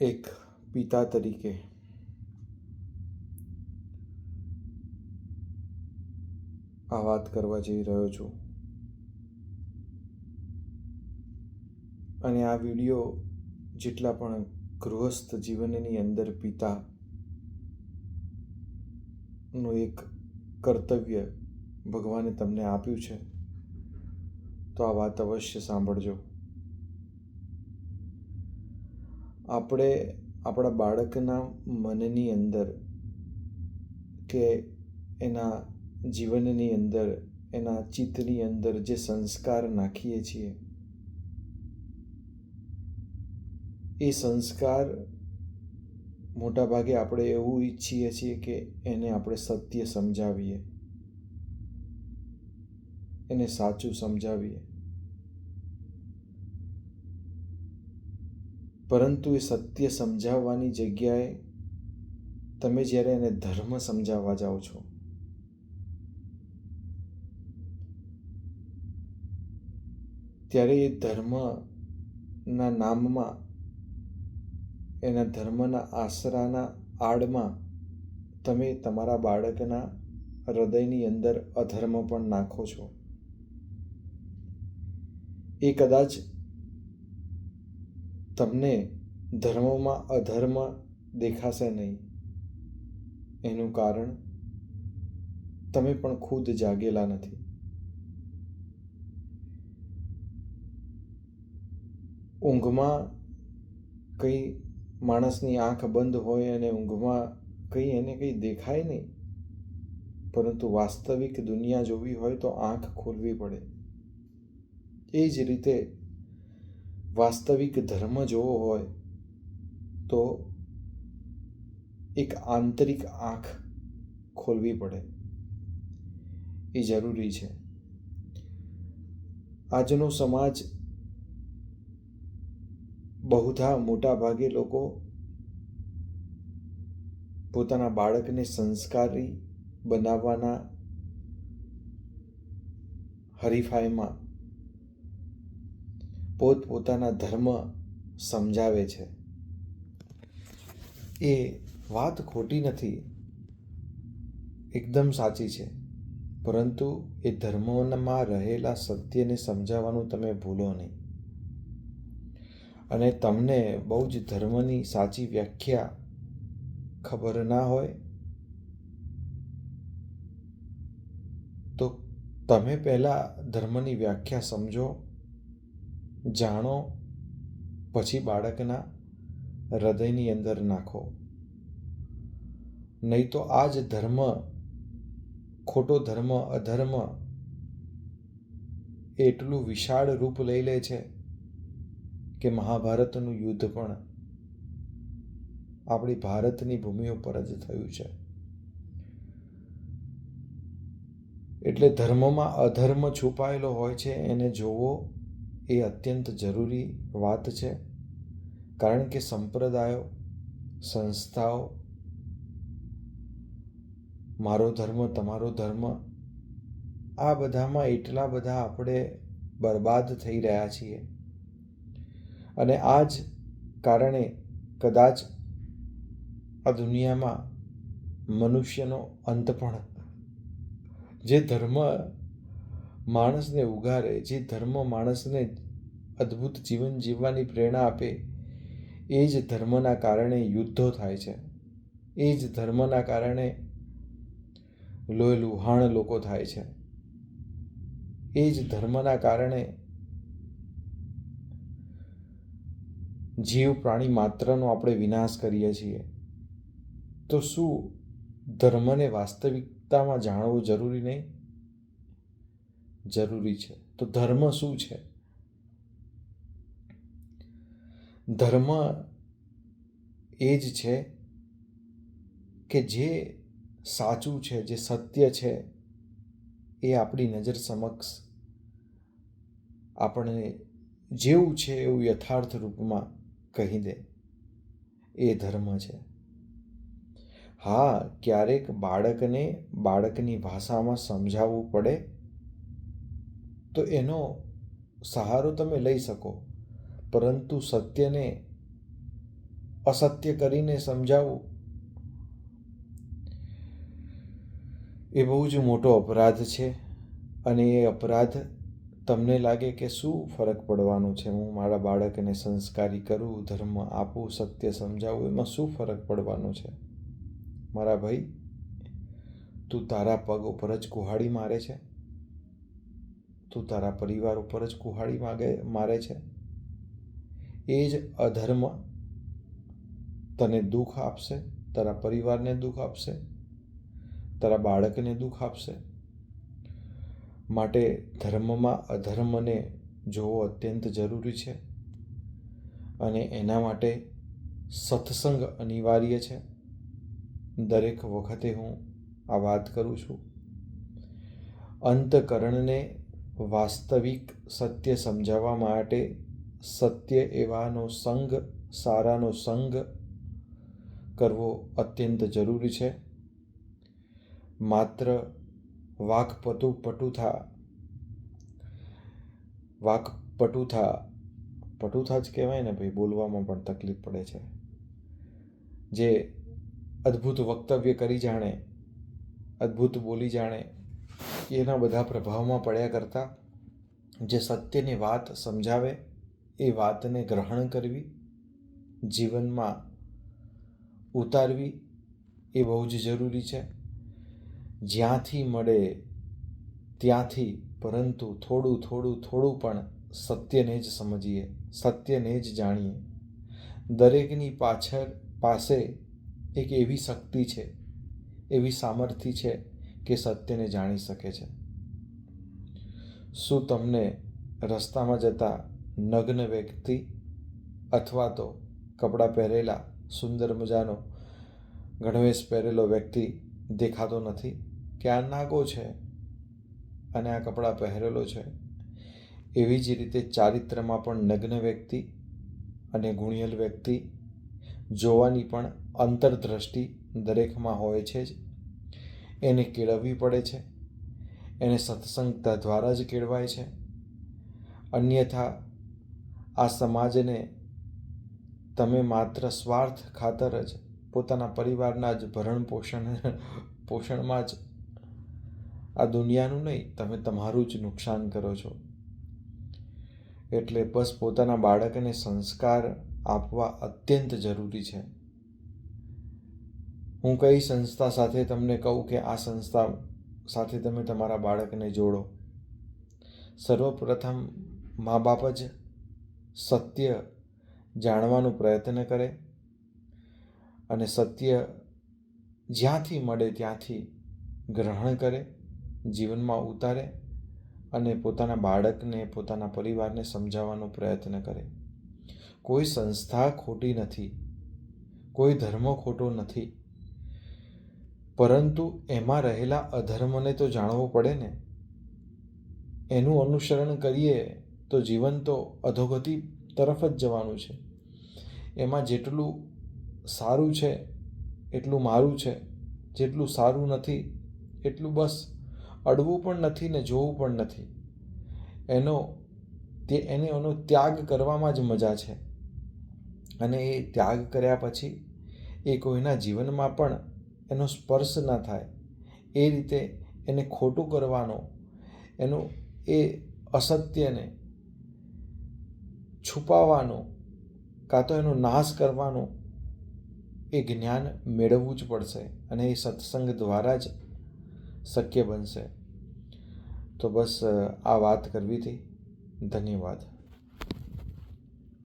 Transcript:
એક પિતા તરીકે. આ વાત કરવા જઈ રહ્યો છું. અને આ વીડિયો જેટલા પણ ગૃહસ્થ જીવનની અંદર પિતા નું એક કર્તવ્ય ભગવાને તમને આપ્યું છે, તો આ વાત અવશ્ય સાંભળજો. આપણે આપણા બાળકના મનની અંદર કે એના જીવનની અંદર, એના ચિત્તની અંદર જે સંસ્કાર નાખીએ છીએ, એ સંસ્કાર મોટાભાગે આપણે એવું ઈચ્છીએ છીએ કે એને આપણે સત્ય સમજાવીએ. એને સાચું સમજાવીએ. પરંતુ એ સત્ય સમજાવવાની જગ્યાએ તમે જ્યારે એને ધર્મ સમજાવવા જાઓ છો. ત્યારે એ ધર્મના નામમાં, એના ધર્મના આશરાના આડમાં તમે તમારા બાળકના હૃદયની અંદર અધર્મ પણ નાખો છો. એ કદાચ તમને ધર્મમાં અધર્મ દેખાશે નહીં. એનું કારણ, તમે પણ ખુદ જાગેલા નથી. ઊંઘમાં કંઈ માણસની આંખ બંધ હોય અને ઊંઘમાં કંઈ એને કંઈ દેખાય નહીં, પરંતુ વાસ્તવિક દુનિયા જોવી હોય તો આંખ ખોલવી પડે. એ જ રીતે વાસ્તવિક ધર્મ જોવો હોય તો એક આંતરિક આંખ ખોલવી પડે. એ જરૂરી છે. આજનો સમાજ બહુધા મોટા ભાગે લોકો પોતાના બાળકને સંસ્કારી બનાવવાના હરીફાઈમાં પોતપોતાના ધર્મ સમજાવે છે. એ વાત ખોટી નથી. એકદમ સાચી છે. પરંતુ એ ધર્મોમાં રહેલા સત્યને સમજાવવાનું તમે ભૂલો નહીં. અને તમને બહુ જ ધર્મની સાચી વ્યાખ્યા ખબર ના હોય, તો તમે પહેલાં ધર્મની વ્યાખ્યા સમજો. જાણો, પછી બાળકના હૃદયની અંદર નાખો. નહીં તો આ જ ધર્મ, ખોટો ધર્મ, અધર્મ, એટલું વિશાળ રૂપ લઈ લે છે કે મહાભારતનું યુદ્ધ પણ આપણી ભારતની ભૂમિ ઉપર જ થયું છે. એટલે ધર્મમાં અધર્મ છુપાયેલો હોય છે, એને જોવો એ અત્યંત જરૂરી વાત છે. કારણ કે સંપ્રદાયો, સંસ્થાઓ, મારો ધર્મ, તમારો ધર્મ, આ બધામાં એટલા બધા આપણે બરબાદ થઈ રહ્યા છીએ. અને આ જ કારણે કદાચ આ દુનિયામાં મનુષ્યનો અંત પણ, જે ધર્મ માણસને ઉગારે, જે ધર્મ માણસને અદ્ભુત જીવન જીવવાની પ્રેરણા આપે, એ જ ધર્મના કારણે યુદ્ધો થાય છે. એ જ ધર્મના કારણે લોહી લુહાણ લોકો થાય છે. એ જ ધર્મના કારણે જીવ પ્રાણી માત્રનો આપણે વિનાશ કરીએ છીએ. તો શું ધર્મને વાસ્તવિકતામાં જાણવું જરૂરી નહીં? જરૂરી છે. તો ધર્મ શું છે? ધર્મ એ જ છે કે જે સાચું છે, જે સત્ય છે, એ આપણી નજર સમક્ષ આપણે જેવું છે એવું યથાર્થ રૂપમાં કહી દે. એ ધર્મ છે. હા, ક્યારેક બાળકને બાળકની ભાષામાં સમજાવવું પડે તો એનો સહારો તમે લઈ શકો. પરંતુ સત્યને અસત્ય કરીને સમજાવવું એ બહુ જ મોટો અપરાધ છે અને એ અપરાધ તમને લાગે કે શું ફરક પડવાનો છે? હું મારા બાળકને સંસ્કારી કરું, ધર્મ આપું, સત્ય સમજાવું, એમાં શું ફરક પડવાનો છે? મારા ભાઈ, તું તારા પગ ઉપર જ કુહાડી મારે છે. તું તારા પરિવાર ઉપર જ કુહાડી માગે, મારે છે? એ જ અધર્મ તને દુઃખ આપશે, તારા પરિવારને દુઃખ આપશે, તારા બાળકને દુઃખ આપશે. માટે ધર્મમાં અધર્મને જોવો અત્યંત જરૂરી છે અને એના માટે સત્સંગ અનિવાર્ય છે. દરેક વખતે હું આ વાત કરું છું. અંતકરણને વાસ્તવિક સત્ય સમજાવવા માટે સત્ય એવાનો સંગ, સારાનો સંગ કરવો અત્યંત જરૂરી છે. માત્ર વાકપટુ પટુથા વાક પટુથા પટુથા જ કહેવાય ને ભાઈ, બોલવામાં પણ તકલીફ પડે છે. જે અદ્ભુત વક્તવ્ય કરી જાણે, અદ્ભુત બોલી જાણે એના બધા પ્રભાવમાં પડ્યા કરતાં જે સત્યની વાત સમજાવે, એ વાતને ગ્રહણ કરવી, જીવનમાં ઉતારવી, એ બહુ જ જરૂરી છે. જ્યાંથી મળે ત્યાંથી, પરંતુ થોડું થોડું થોડું પણ સત્યને જ સમજીએ, સત્યને જ જાણીએ. દરેકની પાછળ, પાસે એક એવી શક્તિ છે, એવી સામર્થ્ય છે કે સત્યને જાણી શકે છે? શું તમને રસ્તામાં જતા નગ્ન વ્યક્તિ અથવા તો કપડાં પહેરેલા સુંદર મજાનો ગણવેશ પહેરેલો વ્યક્તિ દેખાતો નથી? કે આ નાગો છે અને આ કપડાં પહેરેલો છે? એવી જ રીતે ચારિત્રમાં પણ નગ્ન વ્યક્તિ અને ગુણિયલ વ્યક્તિ જોવાની પણ અંતરદ્રષ્ટિ દરેકમાં હોય છે જ. એને કેળવવી પડે છે. એને સત્સંગતા દ્વારા જ કેળવાય છે. અન્યથા આ સમાજને તમે માત્ર સ્વાર્થ ખાતર જ પોતાના પરિવારના જ ભરણ પોષણ પોષણમાં જ આ દુનિયાનું નહીં, તમે તમારું જ નુકસાન કરો છો. એટલે બસ પોતાના બાળકને સંસ્કાર આપવા અત્યંત જરૂરી છે. હું કઈ સંસ્થા સાથે તમને કહું કે આ સંસ્થા સાથે તમે તમારા બાળકને જોડો? સર્વપ્રથમ મા બાપ જ સત્ય જાણવાનો પ્રયત્ન કરે અને સત્ય જ્યાંથી મળે ત્યાંથી ગ્રહણ કરે, જીવનમાં ઉતારે અને પોતાના બાળકને, પોતાના પરિવારને સમજાવવાનો પ્રયત્ન કરે. કોઈ સંસ્થા ખોટી નથી, કોઈ ધર્મ ખોટો નથી. પરંતુ એમાં રહેલા અધર્મને તો જાણવો પડે ને. એનું અનુસરણ કરીએ તો જીવન તો અધોગતિ તરફ જ જવાનું છે. એમાં જેટલું સારું છે, એટલું મારું છે. જેટલું સારું નથી, એટલું બસ અડવું પણ નથી ને જોવું પણ નથી. એનો તે, એને એનો ત્યાગ કરવામાં જ મજા છે. અને એ ત્યાગ કર્યા પછી એ કોઈના જીવનમાં પણ એનો સ્પર્શ ના થાય. એ રીતે એને ખોટું કરવાનો, એનું એ અસત્યને છુપાવવાનો, કાં તો એનો નાશ કરવાનો, એ જ્ઞાન મેળવવું જ પડશે અને એ સત્સંગ દ્વારા જ શક્ય બનશે. તો બસ આ વાત કરવી હતી. ધન્યવાદ.